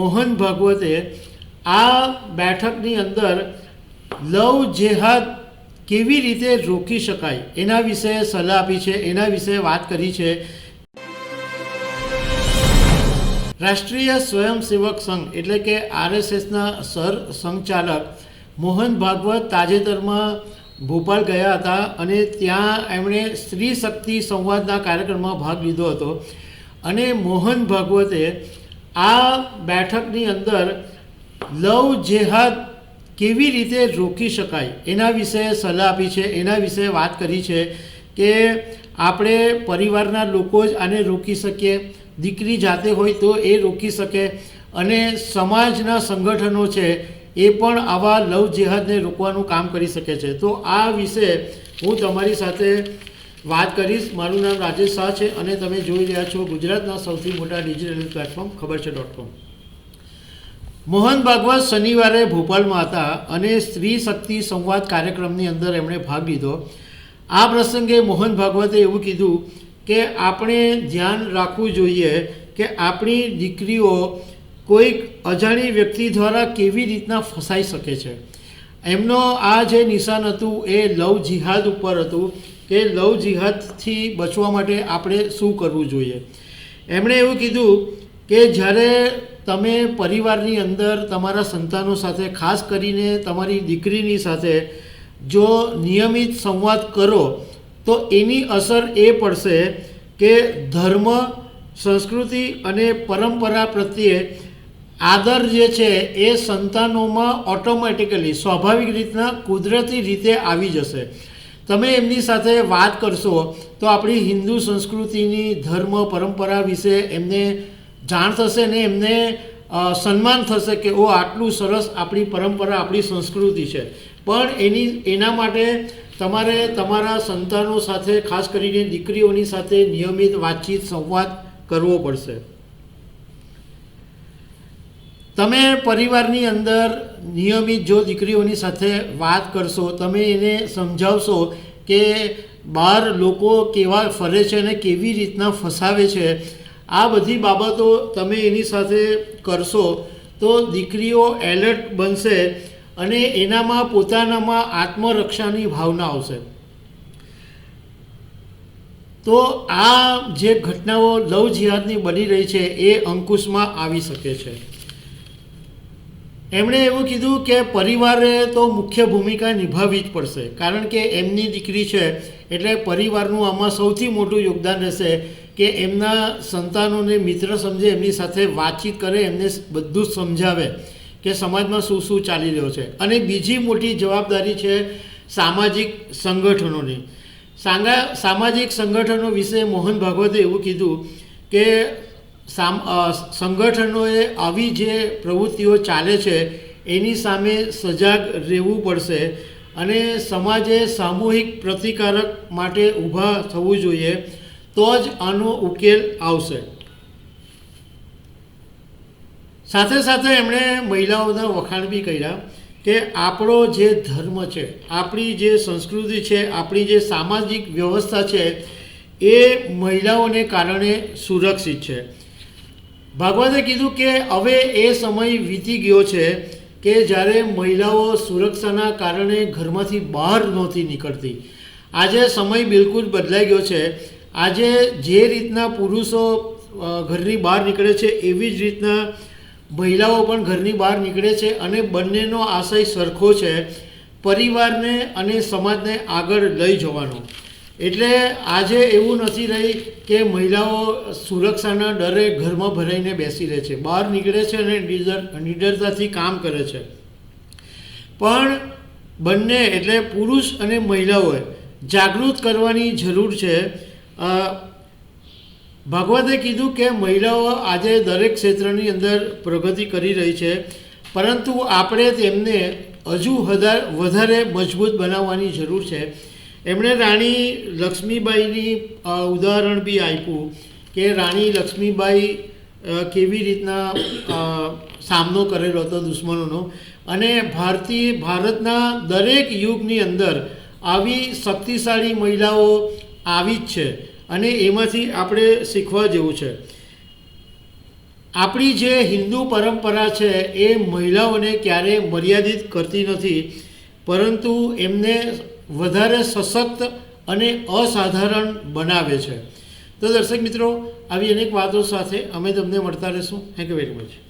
મોહન ભાગવતે આ બેઠકની અંદર લવ જેહાદ કેવી રીતે રોકી શકાય? એના વિશે સલાહ આપી છે, એના વિશે વાત કરી છે. રાષ્ટ્રીય સ્વયંસેવક સંઘ, એટલે કે આરએસએસના સર સંઘચાલક મોહન ભાગવત તાજેતરમાં ભોપાલ ગયા હતા અને ત્યાં એમણે સ્ત્રી શક્તિ સંવાદના કાર્યક્રમમાં ભાગ લીધો હતો. અને મોહન ભાગવતે આ બેઠકની અંદર લવ જેહાદ કેવી રીતે રોકી શકાય? એના વિશે સલાહ આપી છે, એના વિશે વાત કરી છે કે આપણે પરિવારના લોકો જ આને રોકી શકીએ, દીકરી જાતે હોય તો એ રોકી શકે અને સમાજના સંગઠનો છે એ પણ આવા લવ જેહાદને રોકવાનું કામ કરી શકે છે. તો આ વિશે હું તમારી સાથે વાત કરીશ. મારું નામ રાજેશ શાહ છે અને તમે જોઈ રહ્યા છો ગુજરાતના સૌથી મોટા ડિજિટલ પ્લેટફોર્મ ખબર છે ડોટ કોમ મોહન ભાગવત શનિવારે ભોપાલમાં હતા અને સ્ત્રી શક્તિ સંવાદ કાર્યક્રમની અંદર એમણે ભાગ લીધો. આ પ્રસંગે મોહન ભાગવતે એવું કીધું કે આપણે ધ્યાન રાખવું જોઈએ કે આપણી દીકરીઓ કોઈક અજાણી વ્યક્તિ દ્વારા કેવી રીતના ફસાઈ શકે છે. એમનો આ જે નિશાન હતું એ લવ જિહાદ ઉપર હતું કે લવ જિહાદથી બચવા માટે આપણે શું કરવું જોઈએ? એમણે એવું કીધું કે જ્યારે તમે પરિવારની અંદર તમારા સંતાનો સાથે ખાસ કરીને તમારી દીકરીની સાથે જો નિયમિત સંવાદ કરો, તો એની અસર એ પડશે કે ધર્મ, સંસ્કૃતિ અને પરંપરા પ્રત્યે આદર જે છે એ સંતાનોમાં ઓટોમેટિકલી સ્વાભાવિક રીતના કુદરતી રીતે આવી જશે. તમે એમની સાથે વાત કરશો તો આપણી હિન્દુ સંસ્કૃતિની ધર્મ, પરંપરા વિશે એમને જાણ થશે ને એમને સન્માન થશે કે ઓ આટલું સરસ આપણી પરંપરા, આપણી સંસ્કૃતિ છે. પણ એની, એના માટે તમારે તમારા સંતાનો સાથે, ખાસ કરીને દીકરીઓની સાથે નિયમિત વાતચીત, સંવાદ કરવો પડશે. તમે પરિવારની અંદર નિયમિત જો દીકરીઓની સાથે વાત કરશો, તમે એને સમજાવશો કે બહાર લોકો કેવા ફરે છે અને કેવી રીતના ફસાવે છે, આ બધી બાબતો તમે એની સાથે કરશો તો દીકરીઓ એલર્ટ બનશે અને એનામાં પોતાનામાં આત્મરક્ષાની ભાવના આવશે. તો આ જે ઘટનાઓ લવ જિહાદની બની રહી છે એ અંકુશમાં આવી શકે છે. એમણે એવું કીધું કે પરિવારે તો મુખ્ય ભૂમિકા નિભાવવી જ પડશે, કારણ કે એમની દીકરી છે એટલે પરિવારનું આમાં સૌથી મોટું યોગદાન રહેશે કે એમના સંતાનોને મિત્ર સમજે, એમની સાથે વાતચીત કરે, એમને બધું સમજાવે કે સમાજમાં શું શું ચાલી રહ્યો છે. અને બીજી મોટી જવાબદારી છે સામાજિક સંગઠનોની. સાંગા, સામાજિક સંગઠનો વિશે મોહન ભાગવતે એવું કીધું કે સામ સંગઠનોએ આવી જે પ્રવૃત્તિઓ ચાલે છે, એની સામે સજાગ રહેવું પડશે અને સમાજે સામૂહિક પ્રતિકારક માટે ઊભા થવું જોઈએ, તો જ આનો ઉકેલ આવશે. સાથે સાથે એમણે મહિલાઓના વખાણ બી કર્યા કે આપણો જે ધર્મ છે, આપણી જે સંસ્કૃતિ છે, આપણી જે સામાજિક વ્યવસ્થા છે, એ મહિલાઓને કારણે સુરક્ષિત છે. ભાગવતે કીધું કે હવે એ સમય વીતી ગયો છે કે જ્યારે મહિલાઓ સુરક્ષાના કારણે ઘરમાંથી બહાર નહોતી નીકળતી. આજે સમય બિલકુલ બદલાઈ ગયો છે. આજે જે રીતના પુરુષો ઘરની બહાર નીકળે છે એવી જ રીતના મહિલાઓ પણ ઘરની બહાર નીકળે છે અને બંનેનો આશય સરખો છે પરિવારને અને સમાજને આગળ લઈ જવાનો. એટલે આજે એવું નથી રહી કે મહિલાઓ સુરક્ષાના ડરે ઘરમાં ભરાઈને બેસી રહે છે. બહાર નીકળે છે અને નિડર, નિડરતાથી કામ કરે છે. પણ બંને, એટલે પુરુષ અને મહિલાઓએ જાગૃત કરવાની જરૂર છે. ભાગવતે કીધું કે મહિલાઓ આજે દરેક ક્ષેત્રની અંદર પ્રગતિ કરી રહી છે. પરંતુ આપણે તેમને હજુ વધારે મજબૂત બનાવવાની જરૂર છે. એમણે રાણી લક્ષ્મીબાઈની ઉદાહરણ બી આપ્યું કે રાણી લક્ષ્મીબાઈ કેવી રીતના સામનો કરેલો હતો દુશ્મનોનો. અને ભારતીય, ભારતના દરેક યુગની અંદર આવી શક્તિશાળી મહિલાઓ આવી જ છે અને એમાંથી આપણે શીખવા જેવું છે. આપણી જે હિન્દુ પરંપરા છે એ મહિલાઓને ક્યારેય મર્યાદિત કરતી નથી, પરંતુ એમને વધારે સશક્ત અને અસાધારણ બનાવે છે. તો દર્શક મિત્રો, આવી અનેક વાતો સાથે અમે તમને મળતા રહીશું. Thank you very much